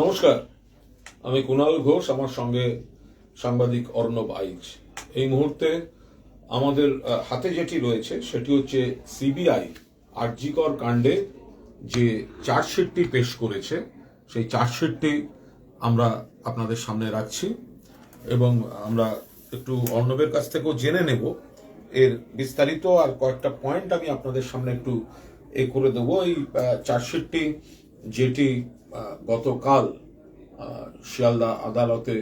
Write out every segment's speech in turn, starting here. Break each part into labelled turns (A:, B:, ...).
A: নমস্কার, আমি কুণাল ঘোষ, আমার সঙ্গে সাংবাদিক অর্ণব আইচ এই মুহূর্তে আমাদের হাতে যেটি রয়েছে, সেটি হচ্ছে সিবিআই আরজিকর কাণ্ডে যে চার্জশিটটি পেশ করেছে, সেই চার্জশিটটি আমরা আপনাদের সামনে রাখছি এবং আমরা একটু অর্ণবের কাছ থেকেও জেনে নেব। এর বিস্তারিত আর কয়েকটা পয়েন্ট আমি আপনাদের সামনে একটু এ করে দেবো। এই চার্জশিটটি যেটি গতকাল শিয়ালদা আদালতে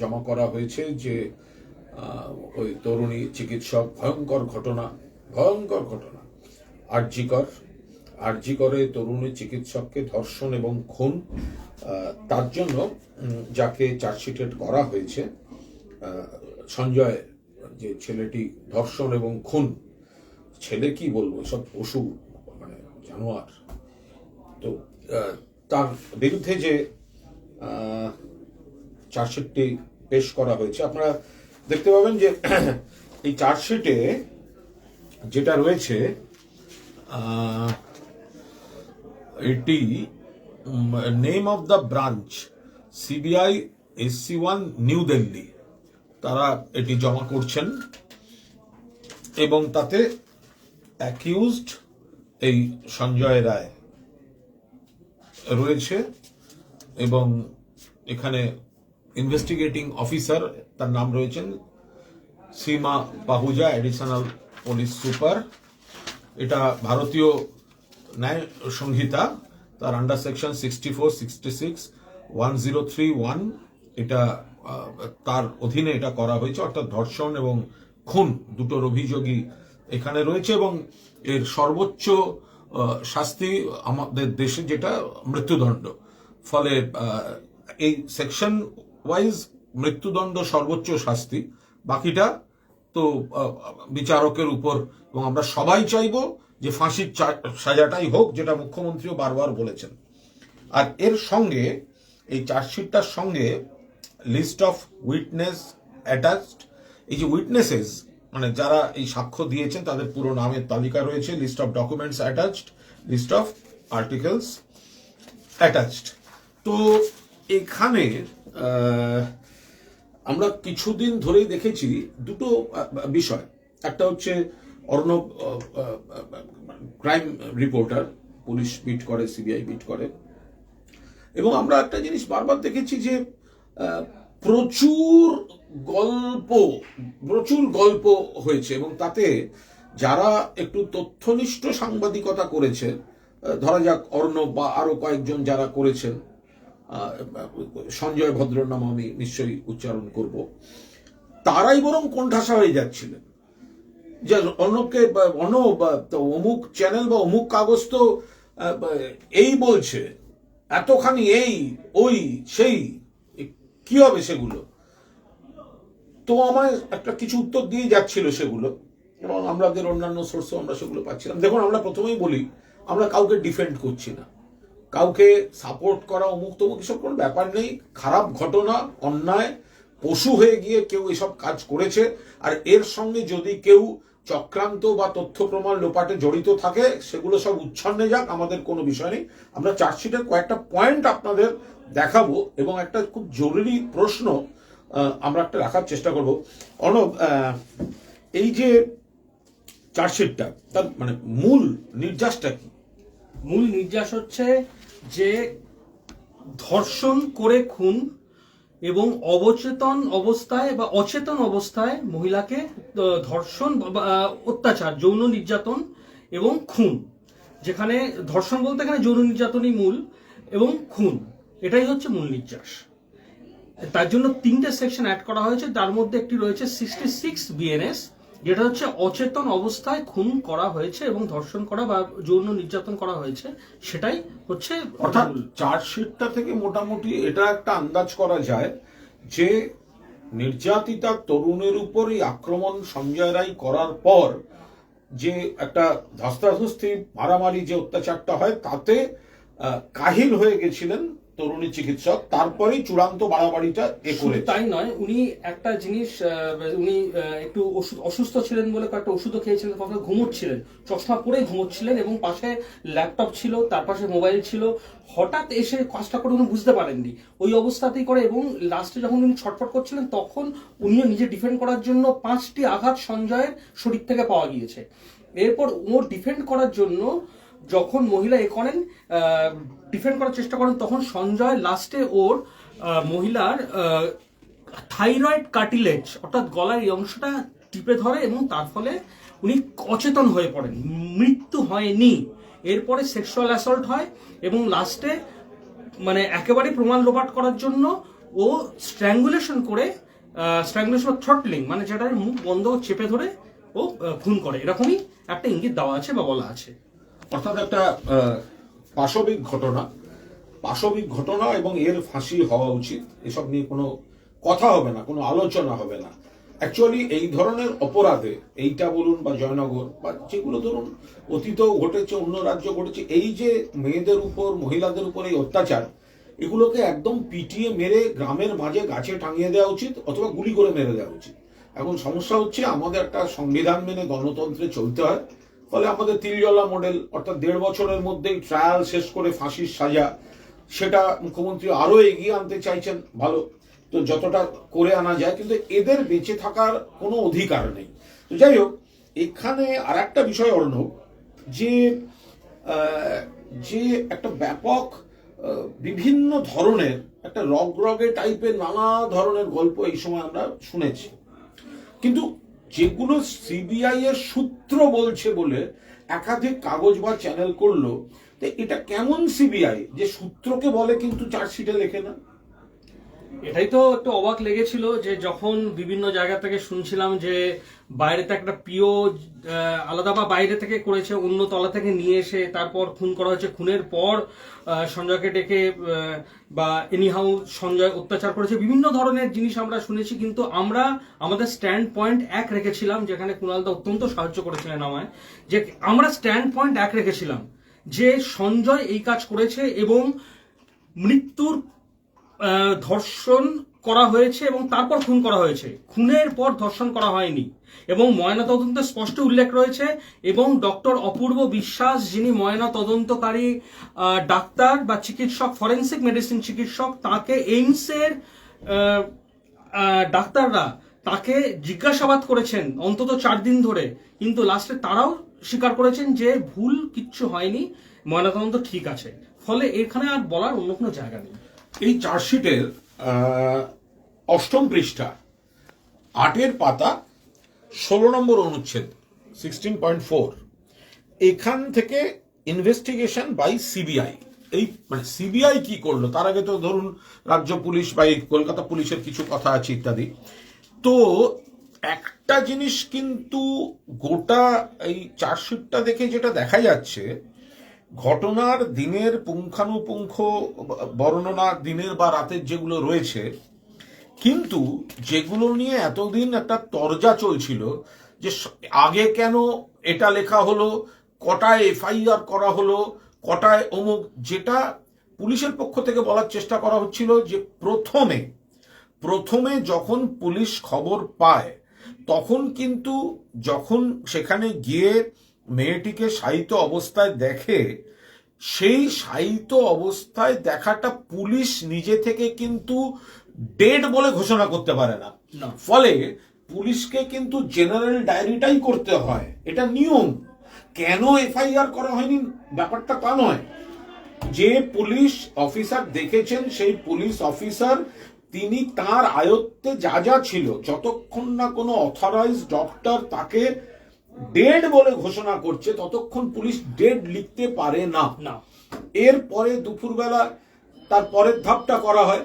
A: জমা করা হয়েছে যে ওই তরুণী চিকিৎসক, ভয়ঙ্কর ঘটনা ভয়ঙ্কর ঘটনা, আরজিকর, আরজিকরে তরুণী চিকিৎসককে ধর্ষণ এবং খুন তার জন্য যাকে চার্জশিটেড করা হয়েছে সঞ্জয়, যে ছেলেটি ধর্ষণ এবং খুন, ছেলে কি বলব সব পশু মানে জানোয়ার, তো তার বিরুদ্ধে যে চার্জশিটটি পেশ করা হয়েছে, আপনারা দেখতে পাবেন যে, এই চার্জশিটে যেটা রয়েছে এটি name of the branch CBI SC one New Delhi তারা এটি জমা করছেন এবং তাতে অ্যাকিউজড এই সঞ্জয় রায়। রয়েছে এবং এখানে ইনভেস্টিগেটিং অফিসার তার নাম রয়েছেন Seema Pahuja additional police super এটা ভারতীয় ন্যায় সংহিতা, তার under section sixty four sixty six one zero three one এটা তার অধীনে এটা করা হয়েছে, অর্থাৎ ধর্ষণ এবং খুন, দুটোর অভিযোগই এখানে রয়েছে এবং এর সর্বোচ্চ শাস্তি আমাদের দেশে যেটা মৃত্যুদণ্ড। ফলে এই সেকশন ওয়াইজ মৃত্যুদণ্ড সর্বোচ্চ শাস্তি। বাকিটা তো বিচারকের উপর এবং আমরা সবাই চাইব যে ফাঁসির সাজাটাই হোক, যেটা মুখ্যমন্ত্রীও বারবার বলেছেন। আর এর সঙ্গে, এই চার্জশিটটার সঙ্গে লিস্ট অফ উইটনেস অ্যাটাচড এই যে উইটনেসেস মানে যারা এই সাক্ষ্য দিয়েছেন, তাদের পুরো নামের তালিকা রয়েছে list of documents attached list of articles attached তো এখানে আমরা কিছুদিন ধরেই দেখেছি দুটো বিষয়। একটা হচ্ছে Arnab crime reporter police beat করে সিবিআই বিট করে। এবং আমরা একটা জিনিস বারবার দেখেছি যে প্রচুর গল্প প্রচুর গল্প হয়েছে এবং তাতে যারা একটু তথ্যনিষ্ঠ সাংবাদিকতা করেছে ধরা যাক অর্ণব বা আরও কয়েকজন যারা করেছেন সঞ্জয় ভদ্রর নাম আমি নিশ্চয়ই উচ্চারণ করব, তারাই বরং কোণঠাসা হয়ে যাচ্ছিলেন। যে অন্যকে অন্য অমুক চ্যানেল বা অমুক কাগজ তো এই বলছে, এতখানি এই, ওই, সেই কি হবে সেগুলো? তো আমায় একটা কিছু উত্তর দিয়ে যাচ্ছিল সেগুলো, এবং আমাদের অন্যান্য সোর্সও আমরা সেগুলো পাচ্ছিলাম। দেখুন, আমরা প্রথমেই বলি, আমরা কাউকে ডিফেন্ড করছি না। কাউকে সাপোর্ট করা অমুক তমুক, এসব কোনো ব্যাপার নেই। খারাপ ঘটনা, অন্যায়, পশু হয়ে গিয়ে কেউ এসব কাজ করেছে। আর এর সঙ্গে যদি কেউ চক্রান্ত বা তথ্য প্রমাণ লোপাটে জড়িত থাকে, সেগুলো সব উচ্ছন্নে যাক, আমাদের কোনো বিষয় নেই। আমরা চার্জশিটের কয়েকটা পয়েন্ট আপনাদের দেখাবো এবং একটা খুব জরুরি প্রশ্ন আমরা একটা রাখার চেষ্টা করব। অর্ণব এই যে চার্জশিটটা, তার মানে মূল নির্যাসটা কি?
B: মূল নির্যাস হচ্ছে যে ধর্ষণ করে খুন এবং অবচেতন অবস্থায় বা অচেতন অবস্থায় মহিলাকে ধর্ষণ অত্যাচার, যৌন নির্যাতন এবং খুন। যেখানে ধর্ষণ বলতে এখানে যৌন নির্যাতনই মূল এবং খুন। এটাই হচ্ছে মূল নির্যাস। তার জন্য তিনটে সেকশন অ্যাড করা হয়েছে তার মধ্যে একটি রয়েছে সিক্সটি সিক্স বিএনএস যেটা হচ্ছে অচেতন অবস্থায় খুন করা হয়েছে এবং ধর্ষণ করা বা যৌন নির্যাতন করা হয়েছে সেটাই হচ্ছে
A: অর্থাৎ চার্জশিটটা থেকে মোটামুটি এটা একটা আন্দাজ করা যায় যে নির্যাতিতা তরুণের উপর এই আক্রমণ সঞ্জয় রায় করার পর যে একটা ধস্তাধস্তি মারামারি যে অত্যাচারটা হয় তাতে কাহিল হয়ে গেছিলেন তরুণী চিকিৎসক তারপরেই চূড়ান্ত বাড়াবাড়িটা এ করে
B: তাই নয় উনি একটা জিনিস উনি একটু ওষুধ- অসুস্থ ছিলেন বলে কয়েকটা ওষুধও খেয়েছিলেন কখনো ঘুমোচ্ছিলেন চশমা পরে ঘুমোচ্ছিলেন এবং পাশে ল্যাপটপ ছিল তার পাশে মোবাইল ছিল। হঠাৎ এসে কাজটা করে উনি বুঝতে পারেননি। ওই অবস্থাতেই করে এবং লাস্টে যখন উনি ছটফট করছিলেন তখন উনিও নিজে ডিফেন্ড করার জন্য পাঁচটি আঘাত সঞ্জয়ের শরীর থেকে পাওয়া গিয়েছে। এরপর ওর ডিফেন্ড করার জন্য যখন মহিলা এ করেন ডিফেন্ড করার চেষ্টা করেন, তখন সঞ্জয় লাস্টে ওর মহিলার থাইরয়েড কার্টিলেজ অর্থাৎ গলার এই অংশটা টিপে ধরে এবং তার ফলে উনি অচেতন হয়ে পড়েন। মৃত্যু হয়নি। এরপরে সেক্সুয়াল অ্যাসল্ট হয় এবং লাস্টে মানে একেবারে প্রমাণ লোপাট করার জন্য ও স্ট্র্যাঙ্গুলেশন করে স্ট্র্যাঙ্গুলেশন থ্রটলিং মানে যেটার মুখ বন্ধ চেপে ধরে ও খুন করে। এরকমই একটা ইঙ্গিত দেওয়া আছে বা বলা আছে।
A: অর্থাৎ একটা পাশবিক ঘটনা। পাশবিক ঘটনা এবং এর ফাঁসি হওয়া উচিত, এসব নিয়ে কোনো কথা হবে না, কোনো আলোচনা হবে না। অ্যাকচুয়ালি এই ধরনের অপরাধে, এইটা বলুন বা জয়নগর বা যেগুলো ধরুন, অতীতেও ঘটেছে, অন্য রাজ্য ঘটেছে, এই যে মেয়েদের উপর, মহিলাদের উপর এই অত্যাচার, এগুলোকে একদম পিটিয়ে মেরে গ্রামের মাঝে গাছে টাঙিয়ে দেওয়া উচিত অথবা গুলি করে মেরে দেওয়া উচিত। এখন সমস্যা হচ্ছে, আমাদের একটা সংবিধান মেনে গণতন্ত্রে চলতে হয়। ফলে আমাদের তিলজলা মডেল অর্থাৎ দেড় বছরের মধ্যেই ট্রায়াল শেষ করে ফাঁসির সাজা, সেটা মুখ্যমন্ত্রী আরও এগিয়ে আনতে চাইছেন, ভালো। তো যতটা করে আনা যায়, কিন্তু এদের বেঁচে থাকার কোনো অধিকার নেই। তো যাই হোক, এখানে আর একটা বিষয় অর্ণব, যে যে একটা ব্যাপক বিভিন্ন ধরনের, একটা রগরগে টাইপের নানা ধরনের গল্প এই সময় আমরা শুনেছি। কিন্তু যেগুলো সিবিআই এর সূত্র বলছে বলে একাধিক কাগজ বা চ্যানেল করল, তো এটা কেমন সিবিআই যে সূত্রকে বলে কিন্তু চার্জশিটে লেখে না।
B: এটাই তো একটু অবাক লেগেছিল যে যখন বিভিন্ন জায়গা থেকে শুনছিলাম যে বাইরেতে একটা পিও আলাদা বা বাইরে থেকে করেছে, অন্য তলা থেকে নিয়ে এসে তারপর খুন করা হয়েছে। খুনের পর সঞ্জয়কে ডেকে বা এনিহাউ সঞ্জয় অত্যাচার করেছে। বিভিন্ন ধরনের জিনিস আমরা শুনেছি, কিন্তু আমরা, আমাদের স্ট্যান্ড পয়েন্ট এক রেখেছিলাম, যেখানে কুণালদা অত্যন্ত সাহায্য করেছিলেন আমায়, যে আমরা স্ট্যান্ড পয়েন্ট এক রেখেছিলাম, যে সঞ্জয় এই কাজ করেছে এবং মৃত্যুর ধর্ষণ করা হয়েছে এবং তারপর খুন করা হয়েছে। খুনের পর ধর্ষণ করা হয়নি। এবং ময়না তদন্তে স্পষ্ট উল্লেখ রয়েছে এবং ডক্টর অপূর্ব বিশ্বাস, যিনি ময়না তদন্তকারী ডাক্তার বা চিকিৎসক, ফরেন্সিক মেডিসিন চিকিৎসক, তাকে এইমসের ডাক্তাররা তাকে জিজ্ঞাসাবাদ করেছেন অন্তত চার দিন ধরে। কিন্তু লাস্টে তারাও স্বীকার করেছেন যে ভুল কিচ্ছু হয়নি, ময়নাতদন্ত ঠিক আছে। ফলে এখানে আর বলার অন্য কোনো জায়গা নেই।
A: এই চার্জশিটের অষ্টম পৃষ্ঠা, আটের পাতা, ষোলো নম্বর অনুচ্ছেদ সিক্সটিন পয়েন্ট ফোর এখান থেকে ইনভেস্টিগেশন বাই সিবিআই এই মানে সিবিআই কি করল? তার আগে তো ধরুন রাজ্য পুলিশ বা এই কলকাতা পুলিশের কিছু কথা আছে ইত্যাদি। তো একটা জিনিস কিন্তু গোটা এই চার্জশিটটা দেখে যেটা দেখা যাচ্ছে ঘটনার দিনের পুঙ্খানুপুঙ্খ বর্ণনা দিনের বা রাতের যেগুলো রয়েছে, কিন্তু যেগুলো নিয়ে এতদিন একটা তরজা চলছিল যে আগে কেন এটা লেখা হলো, কটায় এফআইআর করা হলো, কটায় অমুক, যেটা পুলিশের পক্ষ থেকে বলার চেষ্টা করা হচ্ছিল যে প্রথমে প্রথমে যখন পুলিশ খবর পায়, তখন কিন্তু যখন সেখানে গিয়ে মেয়েটিকে শায়িত অবস্থায় দেখে সেই শায়িত অবস্থায় দেখাটা পুলিশ নিজে থেকে কিন্তু ডেড বলে ঘোষণা করতে পারে না।
B: না।
A: ফলে পুলিশকে কিন্তু জেনারেল ডায়েরিটাই করতে হয়। এটা নিয়ম। কেন এফআইআর করা হয়নি? ব্যাপারটা তা নয়। যে পুলিশ অফিসার দেখেছেন সেই পুলিশ অফিসার তিনি তার আয়ত্তে যা যা ছিল যতক্ষণ না কোনো অথরাইজ ডক্টর তাকে ডেড বলে ঘোষণা করছে ততক্ষণ পুলিশ ডেড লিখতে পারে না।
B: না।
A: এরপরে দুপুরবেলা তার পরের ধাপটা করা হয়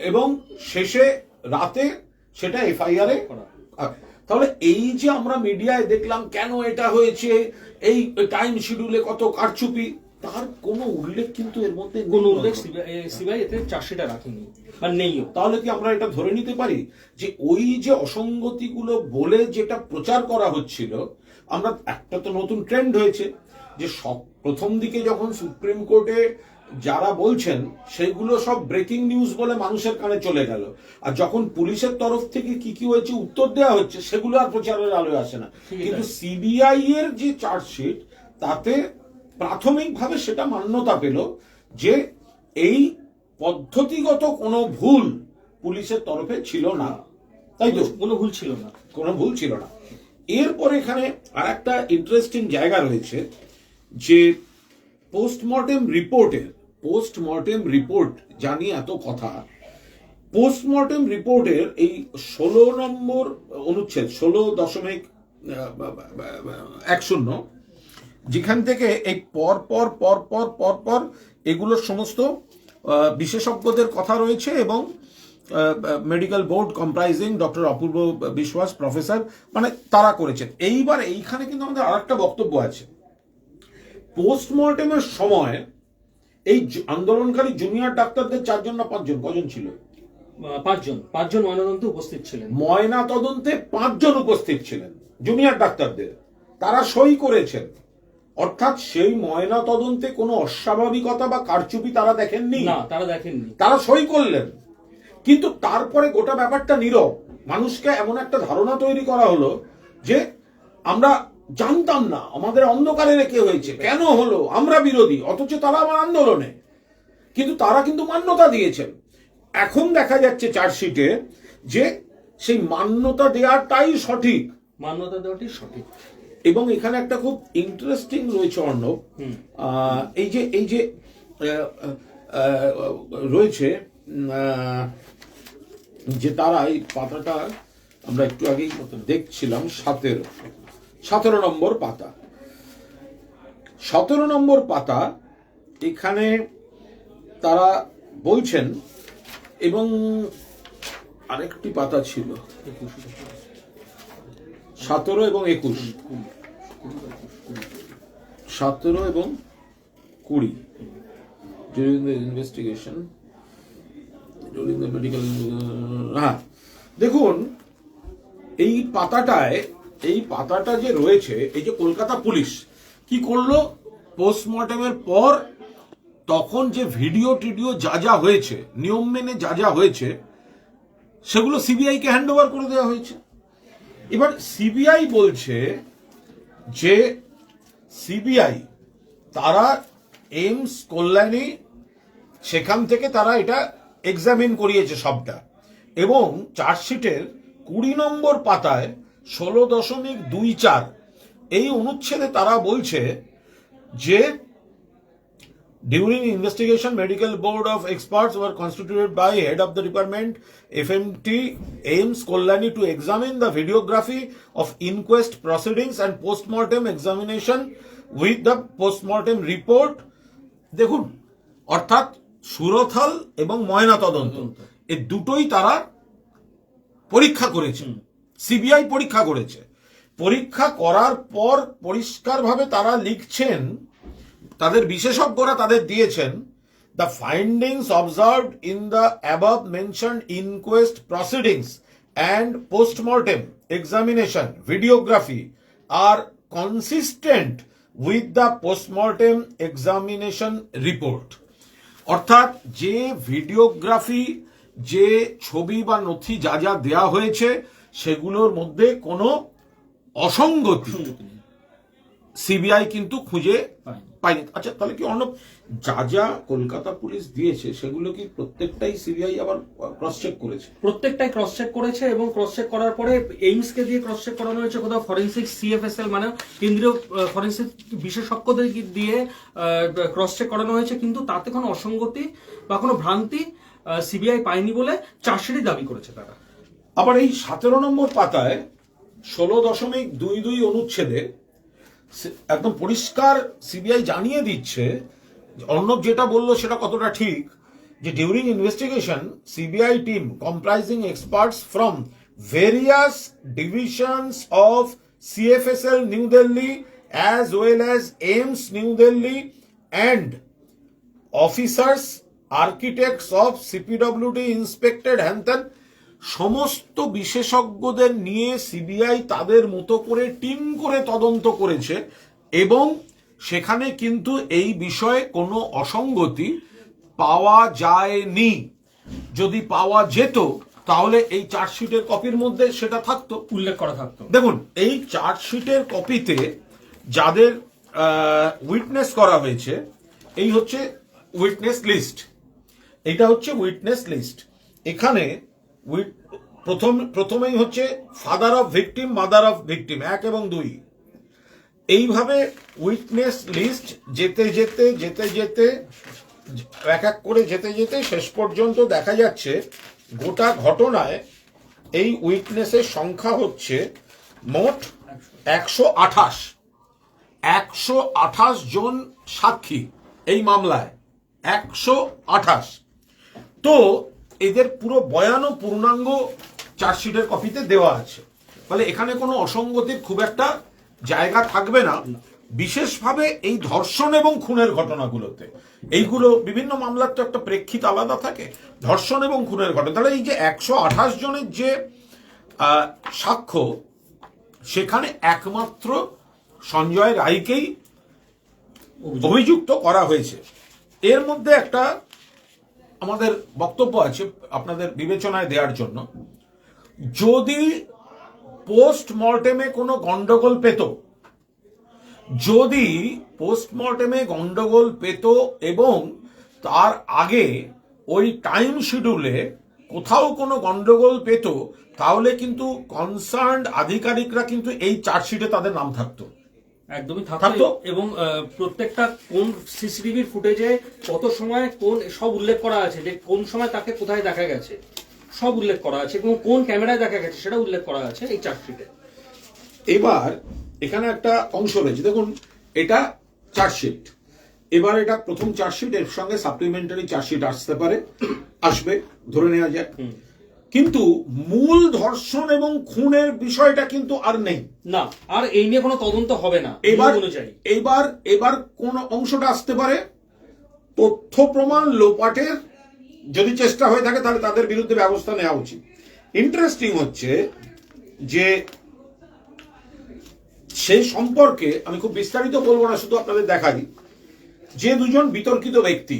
A: এবং শেষে রাতে সেটা এফআইআর এ তাহলে এই যে আমরা মিডিয়ায় দেখলাম কেন এটা হয়েছে এই টাইম শিডিউলে কত কারচুপি তার কোনো উল্লেখ কিন্তু এর মধ্যে নেই।
B: কোনো উল্লেখ সিবিআই এতে চার্জশিটে রাখেনি আর নেইও।
A: তাহলে কি আমরা এটা ধরে নিতে পারি যে ওই যে অসঙ্গতিগুলো বলে যেটা প্রচার করা হচ্ছিল আমরা একটা তো নতুন ট্রেন্ড হয়েছে যে সব প্রথম দিকে যখন সুপ্রিম কোর্টে যারা বলছেন সেগুলো সব ব্রেকিং নিউজ বলে মানুষের কানে চলে গেল। আর যখন পুলিশের তরফ থেকে কি কি হয়েছে উত্তর দেওয়া হচ্ছে সেগুলো আর প্রচারের আলোয় আসে না। কিন্তু সিবিআই এর যে চার্জশিট তাতে প্রাথমিকভাবে সেটা মান্যতা পেল যে এই পদ্ধতিগত কোনো ভুল পুলিশের তরফে ছিল না। তাই তো?
B: কোনো ভুল ছিল না।
A: কোনো ভুল ছিল না। এরপর এখানে আর একটা ইন্টারেস্টিং জায়গা রয়েছে যে পোস্টমর্টেম রিপোর্টের পোস্টমর্টেম রিপোর্ট জানি এত কথা। পোস্টমর্টেম রিপোর্টের এই ষোলো নম্বর অনুচ্ছেদ, ষোলো দশমিক এক শূন্য, যেখান থেকে এই পর পর পর পর পর পর এগুলোর সমস্ত বিশেষজ্ঞদের কথা রয়েছে এবং medical board comprising doctor Apurba Biswas professor মানে তারা করেছেন। এইবার এইখানে কিন্তু আমাদের আরেকটা বক্তব্য আছে। পোস্টমর্টেমের সময় এই আন্দোলনকারী জুনিয়র ডাক্তারদের চারজন না পাঁচজন? কজন ছিল?
B: পাঁচজন। পাঁচজন ময়নাতদন্তে উপস্থিত ছিলেন।
A: ময়না তদন্তে পাঁচজন উপস্থিত ছিলেন জুনিয়র ডাক্তারদের। তারা সই করেছেন। অর্থাৎ সেই ময়না তদন্তে কোনো অস্বাভাবিকতা বা কারচুপি তারা দেখেননি?
B: না তারা দেখেননি।
A: তারা সই করলেন। কিন্তু তারপরে গোটা ব্যাপারটা নীরব। মানুষকে এমন একটা ধারণা তৈরি করা হলো যে আমরা জানতাম না আমাদের অন্ধকারে রেখে হয়েছে। কেন হলো? আমরা বিরোধী অথচ তারা আমার আন্দোলনে। কিন্তু তারা কিন্তু মান্যতা দিয়েছেন। এখন দেখা যাচ্ছে চার্জশিটে যে সেই মান্যতা দেওয়াটাই সঠিক।
B: মান্যতা দেওয়াটি সঠিক।
A: এবং এখানে একটা খুব ইন্টারেস্টিং রয়েছে অর্ণব। এই যে এই যে রয়েছে যে তারা এই পাতাটা আমরা একটু আগেই দেখছিলাম, সতেরো। সতেরো নম্বর পাতা। সতেরো নম্বর পাতা এখানে তারা বলছেন, এবং আরেকটি পাতা ছিল, সতেরো এবং একুশ। সতেরো এবং কুড়ি। investigation the medical হ্যাঁ। দেখুন, এই পাতাটায়, এই পাতাটা যে রয়েছে, এই যে কলকাতা পুলিশ কি করল? পোস্টমর্টমের পর তখন যে ভিডিও টিডিও যা যা হয়েছে, নিয়ম মেনে যা যা হয়েছে, সেগুলো সিবিআই কে হ্যান্ড ওভার করে দেওয়া হয়েছে। এবার সিবিআই বলছে যে সিবিআই তারা এইমস কল্যাণী সেখান থেকে তারা এটা এক্সামিন করিয়েছে সবটা এবং চার্জশিটের কুড়ি নম্বর পাতায় ষোলো দশমিক দুই চার এই অনুচ্ছেদে তারা বলছে যে During investigation, medical board of experts were constituted by head of the department, FMT aims Kollani to examine the videography of inquest proceedings and postmortem examination with the postmortem report. দেখুন অর্থাৎ সুরথাল এবং ময়না তদন্ত। এই দুটোই তারা পরীক্ষা করেছে। সিবিআই পরীক্ষা করেছে। পরীক্ষা করার পর পরিষ্কারভাবে তারা লিখছেন তাদের বিশেষজ্ঞরা তাদের দিয়েছেন the findings observed in the above mention inquest proceedings and postmortem examination videography are consistent with the postmortem examination report অর্থাৎ যে ভিডিওগ্রাফি যে ছবি বা নথি যা যা দেয়া হয়েছে সেগুলোর মধ্যে কোনো অসঙ্গতি সিবিআই কিন্তু খুঁজে
B: পায়নি।
A: পাইনি। আচ্ছা তাহলে কি অর্ণব যা যা কলকাতা পুলিশ দিয়েছে সেগুলো কি প্রত্যেকটাই সিবিআই আবার ক্রস চেক করেছে?
B: প্রত্যেকটাই ক্রস চেক করেছে এবং ক্রস চেক করার পরে এইমস কে দিয়ে ক্রস চেক করানো হয়েছে কোথাও ফরেন্সিক সিএফএসএল মানে কেন্দ্রীয় ফরেন্সিক বিশেষজ্ঞদের দিয়ে ক্রস চেক করানো হয়েছে কিন্তু তাতে কোনো অসঙ্গতি বা কোনো ভ্রান্তি সিবিআই পায়নি বলে চার্জশিটই দাবি করেছে তারা।
A: আবার এই সতেরো নম্বর পাতায় ষোলো দশমিক দুই দুই অনুচ্ছেদে একদম পরিষ্কার সিবিআই জানিয়ে দিচ্ছে, অর্ণব যেটা বলল সেটা কতটা ঠিক, যে during investigation CBI team comprising experts from various divisions of CFSL New Delhi as well as AIIMS New Delhi and officers architects of CPWD inspected হ্যানত্যান সমস্ত বিশেষজ্ঞদের নিয়ে সিবিআই তাদের মতো করে টিম করে তদন্ত করেছে এবং সেখানে কিন্তু এই বিষয়ে কোনো অসঙ্গতি পাওয়া যায়নি। যদি পাওয়া যেত তাহলে এই চার্জশিটের কপির মধ্যে সেটা থাকতো।
B: উল্লেখ করা থাকতো।
A: দেখুন এই চার্জশিটের কপিতে যাদের উইটনেস করা হয়েছে এই হচ্ছে উইটনেস লিস্ট এটা হচ্ছে উইটনেস লিস্ট এখানে প্রথম, প্রথমেই হচ্ছে father of victim mother of victim এক এবং দুই। এইভাবে উইটনেস লিস্ট যেতে যেতে যেতে যেতে, এক এক করে যেতে যেতে শেষ পর্যন্ত দেখা যাচ্ছে গোটা ঘটনায় এই উইটনেসের সংখ্যা হচ্ছে মোট একশো আঠাশ। একশো আঠাশ জন সাক্ষী এই মামলায়। একশো আঠাশ। তো এদের পুরো বয়ান ও পূর্ণাঙ্গ চার্জশিটের কপিতে দেওয়া আছে। ফলে এখানে কোনো অসঙ্গতির খুব একটা জায়গা থাকবে না। বিশেষভাবে এই ধর্ষণ এবং খুনের ঘটনাগুলোতে। এইগুলো বিভিন্ন মামলার তো একটা প্রেক্ষিত আলাদা থাকে। ধর্ষণ এবং খুনের ঘটনা। তাহলে এই যে একশো আঠাশ জনের যে সাক্ষ্য সেখানে একমাত্র সঞ্জয় রায়কেই অভিযুক্ত করা হয়েছে। এর মধ্যে একটা আমাদের বক্তব্য আছে আপনাদের বিবেচনায় দেওয়ার জন্য। যদি পোস্টমর্টেমে কোনো গন্ডগোল পেত, যদি পোস্টমর্টেমে গন্ডগোল পেত এবং তার আগে ওই টাইম শিডিউলে কোথাও কোনো গন্ডগোল পেত, তাহলে কিন্তু কনসার্ন আধিকারিকরা কিন্তু এই চার্জশিটে তাদের নাম থাকতো।
B: একদমই
A: থাকতো?
B: এবং প্রত্যেকটা কোন সিসিটিভির ফুটেজে কত সময় কোন সব উল্লেখ করা আছে যে কোন সময় তাকে কোথায় দেখা গেছে। সব উল্লেখ করা আছে এবং কোন ক্যামেরায় দেখা গেছে সেটা উল্লেখ করা আছে এই চার্জশিটে।
A: এবার এখানে একটা অংশ রয়েছে। দেখুন এটা চার্জশিট। এবার এটা প্রথম চার্জশিট এর সঙ্গে সাপ্লিমেন্টারি চার্জশিট আসতে পারে। আসবে ধরে নেওয়া যাক। কিন্তু মূল ধর্ষণ এবং খুনের বিষয়টা কিন্তু আর নেই।
B: না আর এই নিয়ে কোনো তদন্ত হবে না
A: এবার
B: অনুযায়ী।
A: এবার এবার কোন অংশটা আসতে পারে। তথ্য প্রমাণ লোপাটের যদি চেষ্টা হয়ে থাকে তাহলে তাদের বিরুদ্ধে ব্যবস্থা নেওয়া উচিত। ইন্টারেস্টিং হচ্ছে যে সেই সম্পর্কে আমি খুব বিস্তারিত বলব না শুধু আপনাদের দেখাই। যে দুজন বিতর্কিত ব্যক্তি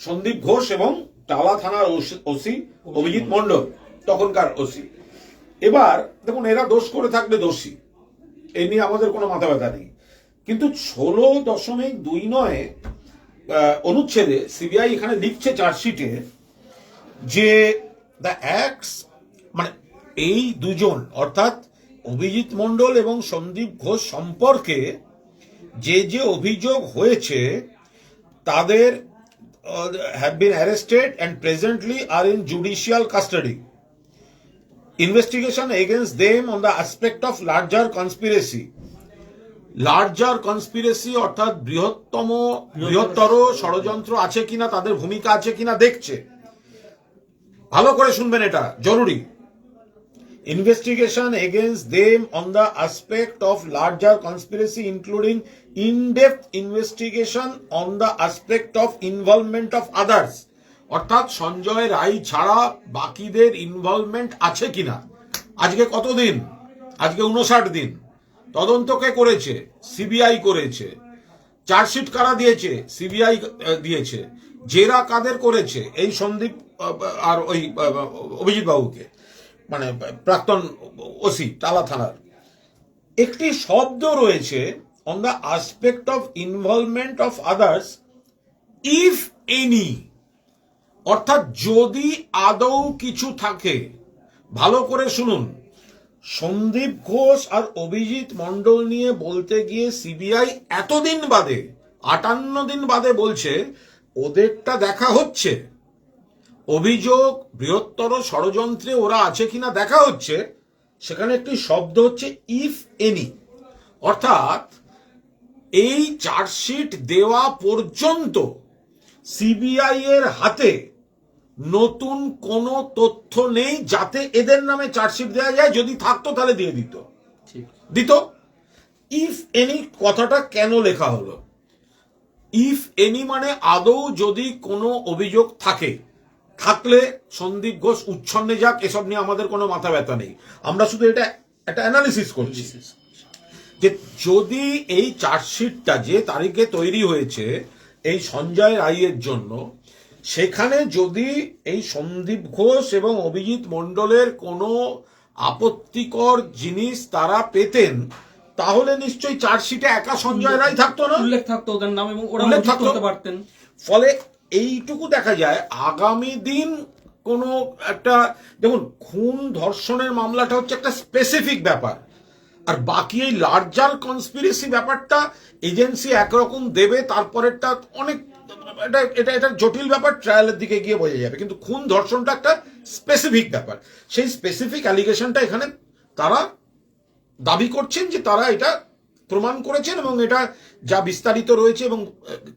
A: সন্দীপ ঘোষ এবং টালা থানার ওসি অভিজিৎ মন্ডল তখনকার ওসি। এবার, দেখুন, এরা দোষ করে থাকলে দোষী। এ নিয়ে আমাদের কোনো মাথা ব্যথা নেই। কিন্তু ষোলো দশমিক দুই নয় অনুচ্ছেদে সিবিআই এখানে লিখছে চার্জশিটে যে দ্য অ্যাক্টস মানে এই দুজন, অর্থাৎ অভিজিৎ মণ্ডল এবং সন্দীপ ঘোষ সম্পর্কে যে যে অভিযোগ হয়েছে, তাদের have been arrested and presently are in judicial custody investigation against them on the aspect of larger conspiracy. Larger conspiracy অর্থাৎ বৃহত্তম, বৃহত্তর ষড়যন্ত্র আছে কিনা, তাদের ভূমিকা আছে কিনা দেখছে। ভালো করে শুনবেন এটা, জরুরি। Investigation against them on the aspect of larger conspiracy including in depth investigation on the aspect of involvement of others অর্থাৎ সঞ্জয় রায় ছাড়া বাকিদের ইনভলভমেন্ট আছে কিনা? আজকে কতদিন? আজকে উনষাট দিন। তদন্তকে করেছে সিবিআই করেছে, চার্জশিট কারা দিয়েছে? সিবিআই দিয়েছে। জেরা কাদের করেছে? এই সন্দীপ আর ওই অভিজিৎ বাবুকে। মানে প্রাক্তন ওসি টালা থানার। একটি শব্দ রয়েছে on the aspect of involvement of others if any অর্থাৎ যদি আদৌ কিছু থাকে, ভালো করে শুনুন। সন্দীপ ঘোষ আর অভিজিৎ মণ্ডল নিয়ে বলতে গিয়ে সিবিআই এতদিন বাদে, আটান্ন দিন বাদে বলছে, ওদেরটা দেখা হচ্ছে। অভিযোগ, বৃহত্তর ষড়যন্ত্রে ওরা আছে কিনা দেখা হচ্ছে, সেখানে একটি শব্দ হচ্ছে ইফ এনি অর্থাৎ এই চার্জশিট দেওয়া পর্যন্ত সিবিআই এর হাতে নতুন কোনো তথ্য নেই যাতে এদের নামে চার্জশিট দেওয়া যায়। যদি থাকতো তাহলে দিয়ে দিত। দিত? ইফ এনি কথাটা কেন লেখা হলো? ইফ এনি মানে আদৌ যদি কোনো অভিযোগ থাকে থাকলে সন্দীপ ঘোষ উচ্ছন্নে যাক এসব নিয়ে আমাদের কোনো মাথা ব্যথা নেই। আমরা শুধু এটা একটা অ্যানালিসিস করছি। যে যদি এই চার্জশিটটা যে তারিখে তৈরি হয়েছে এই সঞ্জয় রায়ের জন্য সেখানে যদি এই সন্দীপ ঘোষ এবং অভিজিৎ মণ্ডলের কোনো আপত্তিকর জিনিস তারা পেতেন তাহলে নিশ্চয়ই চার্জশিটে একা সঞ্জয় রায় থাকতো না?
B: উল্লেখ থাকতো ওদের নাম এবং ওরা
A: উল্লেখ থাকতো।
B: পারতেন।
A: ফলে এইটুকু দেখা যায় আগামী দিন কোনো একটা দেখুন খুন ধর্ষণের মামলাটা হচ্ছে একটা স্পেসিফিক ব্যাপার। আর বাকি এই লার্জার কনস্পিরেসি ব্যাপারটা এজেন্সি একরকম দেবে, তারপরেরটা অনেক, এটা এটা এটা জটিল ব্যাপার ট্রায়ালের দিকে গিয়ে বোঝা যাবে। কিন্তু খুন ধর্ষণটা একটা স্পেসিফিক ব্যাপার। সেই স্পেসিফিক অ্যালিগেশনটা এখানে তারা দাবি করছেন যে তারা এটা প্রমাণ করেছেন এবং এটা যা বিস্তারিত রয়েছে এবং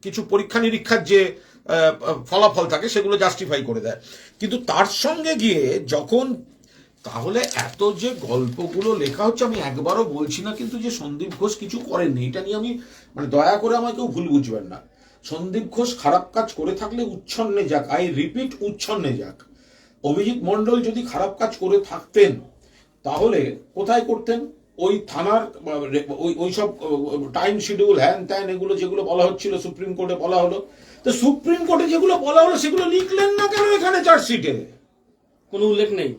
A: কিছু পরীক্ষা নিরীক্ষার যে ফলাফল থাকে, সেগুলো জাস্টিফাই করে দেয়। কিন্তু তার সঙ্গে গিয়ে যখন তাহলে এত যে গল্পগুলো লেখা হচ্ছে, আমি একবারও বলছি না কিন্তু যে সন্দীপ ঘোষ কিছু করেননি, এটা নিয়ে আমি মানে দয়া করে আমাকে কেউ ভুল বুঝবেন না। সন্দীপ ঘোষ খারাপ কাজ করে থাকলে উচ্ছন্নে যাক, আই রিপিট, উচ্ছন্নে যাক। অভিজিৎ মণ্ডল যদি খারাপ কাজ করে থাকতেন, তাহলে কোথায় করতেন? ওই থানার, ওই ওই সব, টাইম শিডিউল, হ্যান ত্যান এগুলো যেগুলো বলা হচ্ছিল, সুপ্রিম কোর্টে বলা হলো। তো সুপ্রিম কোর্টে যেগুলো বলা হলো, সেগুলো লিখলেন না কেন এখানে চার্জশিটে?
B: কোনো উল্লেখ নেই।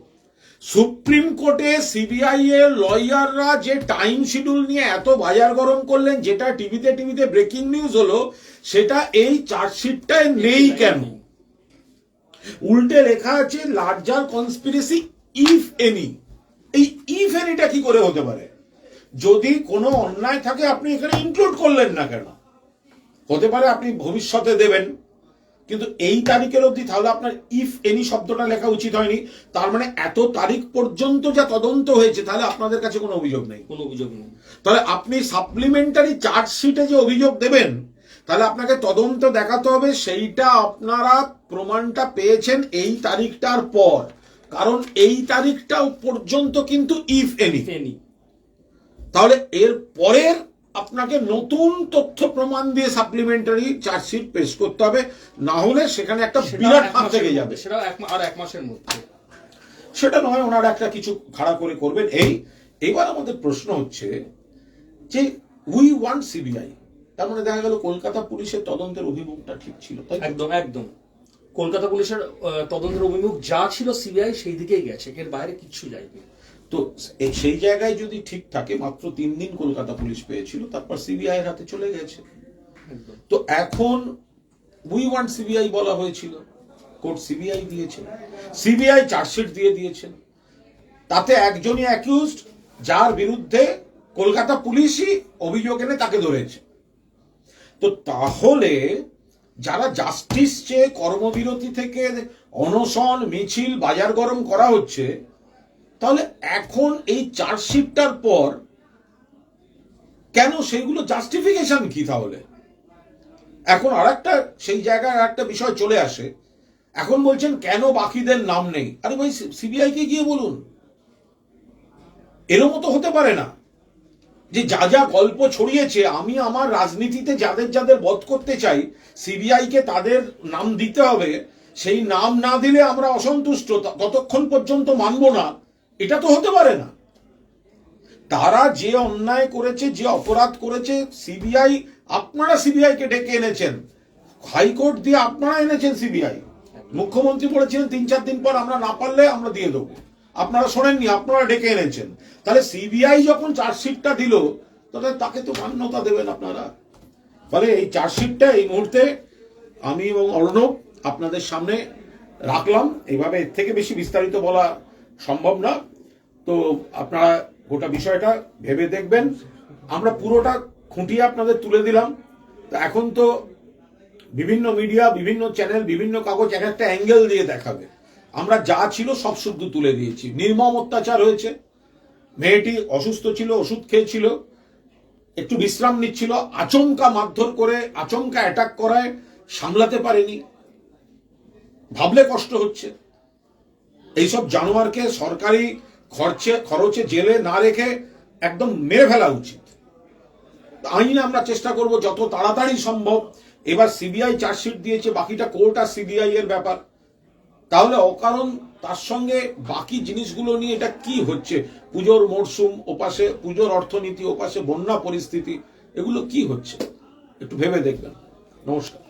A: সুপ্রিম কোর্টে সিবিআই এর লয়াররা যে টাইম শিডিউল নিয়ে এত বাজার গরম করলেন, যেটা টিভিতে টিভিতে ব্রেকিং নিউজ হলো, সেটা এই চার্জশিটটায় নেই কেন? উল্টে লেখা আছে, লার্জার কনস্পিরেসি ইফ এনি। এই ইফ এনিটা কি করে হতে পারে? যদি কোনো অন্যায় থাকে, আপনি এখানে ইনক্লুড করলেন না কেন? হতে পারে আপনি ভবিষ্যতে দেবেন। কিন্তু এই তারিখের অবধি তাহলে আপনার ইফ এনি শব্দটা লেখা উচিত হয়নি। তার মানে এত তারিখ পর্যন্ত যা তদন্ত হয়েছে তাহলে আপনাদের কাছে কোনো অভিযোগ নেই।
B: কোনো অভিযোগ নেই।
A: তাহলে আপনি সাপ্লিমেন্টারি চার্জশিটে যে অভিযোগ দেবেন তাহলে আপনাকে তদন্ত দেখাতে হবে। সেইটা আপনারা প্রমাণটা পেয়েছেন এই তারিখটার পর। কারণ এই তারিখটা পর্যন্ত কিন্তু ইফ এনি তাহলে এর পরের আপনাকে নতুন তথ্য প্রমাণ দিয়ে সাপ্লিমেন্টারি চার্জশিট পেশ করতে হবে। না হলে সেখানে একটা বিরাট ফাঁক থেকে যাবে।
B: এক আর এক মাসের মধ্যে।
A: সেটা নয় ওনারা একটা কিছু খাড়া করে করবেন। এই এবার আমাদের প্রশ্ন হচ্ছে যে উই ওয়ান্ট সিবিআই তার মানে দেখা গেল কলকাতা পুলিশের তদন্তের অভিমুখটা ঠিক ছিল
B: একদম একদম। কলকাতা পুলিশের তদন্তের অভিমুখ যা ছিল সিবিআই সেই দিকেই গেছে। এর বাইরে কিচ্ছু যায়নি।
A: তো সেই জায়গায় যদি ঠিক থাকে মাত্র তিন দিন কলকাতা পুলিশ পেয়েছিল তারপর সিবিআই এর হাতে চলে গেছে। তো এখন উই ওয়ান্ট সিবিআই বলা হয়েছিল। কোর্ট সিবিআই দিয়েছে। সিবিআই চার্জশিট দিয়ে দিয়েছেন তাতে একজনই অ্যাকিউজড যার বিরুদ্ধে কলকাতা পুলিশই অভিযোগ এনে তাকে ধরেছে। তো তাহলে যারা জাস্টিস চেয়ে কর্মবিরতি থেকে অনশন মিছিল বাজার গরম করা হচ্ছে তাহলে এখন এই চার্জশিটটার পর কেন সেইগুলো জাস্টিফিকেশন কি তাহলে? এখন আর একটা সেই জায়গায় একটা বিষয় চলে আসে। এখন বলছেন কেন বাকিদের নাম নেই? আরে ভাই সিবিআই কে গিয়ে বলুন। এরও মতো হতে পারে না। যে যা যা গল্প ছড়িয়েছে, আমি আমার রাজনীতিতে যাদের যাদের বধ করতে চাই সিবিআই কে তাদের নাম দিতে হবে। সেই নাম না দিলে আমরা অসন্তুষ্ট। ততক্ষণ পর্যন্ত মানব না। এটা তো হতে পারে না। তারা যে অন্যায় করেছে, যে অপরাধ করেছে, সিবিআই, আপনারা সিবিআই কে ডেকে এনেছেন। হাইকোর্ট দিয়ে আপনারা এনেছেন সিবিআই। মুখ্যমন্ত্রী বলেছিলেন, তিন চার দিন পর আমরা না পারলে আমরা দিয়ে দেবো। আপনারা শোনেননি, আপনারা ডেকে এনেছেন। তাহলে সিবিআই যখন চার্জশিটটা দিল, তাহলে তাকে তো মান্যতা দেবেন আপনারা। ফলে এই চার্জশিটটা এই মুহূর্তে আমি এবং অর্ণব আপনাদের সামনে রাখলাম। এইভাবে এর থেকে বেশি বিস্তারিত বলা সম্ভব না। তো আপনারা গোটা বিষয়টা ভেবে দেখবেন। আমরা পুরোটা খুঁটিয়ে আপনাদের তুলে দিলাম। তো এখন তো বিভিন্ন মিডিয়া বিভিন্ন চ্যানেল বিভিন্ন কাগজ এক একটা অ্যাঙ্গেল দিয়ে দেখাবে। আমরা যা ছিল সব শুদ্ধ তুলে দিয়েছি। নির্মম অত্যাচার হয়েছে। মেয়েটি অসুস্থ ছিল, ওষুধ খেয়েছিল। একটু বিশ্রাম নিচ্ছিল। আচমকা মারধর করে, আচমকা অ্যাটাক করায় সামলাতে পারেনি। ভাবলে কষ্ট হচ্ছে। এইসব জানোয়ারকে সরকারি খরচে খরচে জেলে না রেখে একদম মেরে ফেলা উচিত। আইনে আমরা চেষ্টা করব যত তাড়াতাড়ি সম্ভব। এবার সিবিআই চার্জশিট দিয়েছে, বাকিটা কোর্ট আর সিবিআই এর ব্যাপার। তাহলে অকারণ তার সঙ্গে বাকি জিনিসগুলো নিয়ে এটা কি হচ্ছে? পুজোর মরশুম ওপাশে, পুজোর অর্থনীতি ওপাশে, বন্যা পরিস্থিতি, এগুলো কি হচ্ছে? একটু ভেবে দেখবেন। নমস্কার।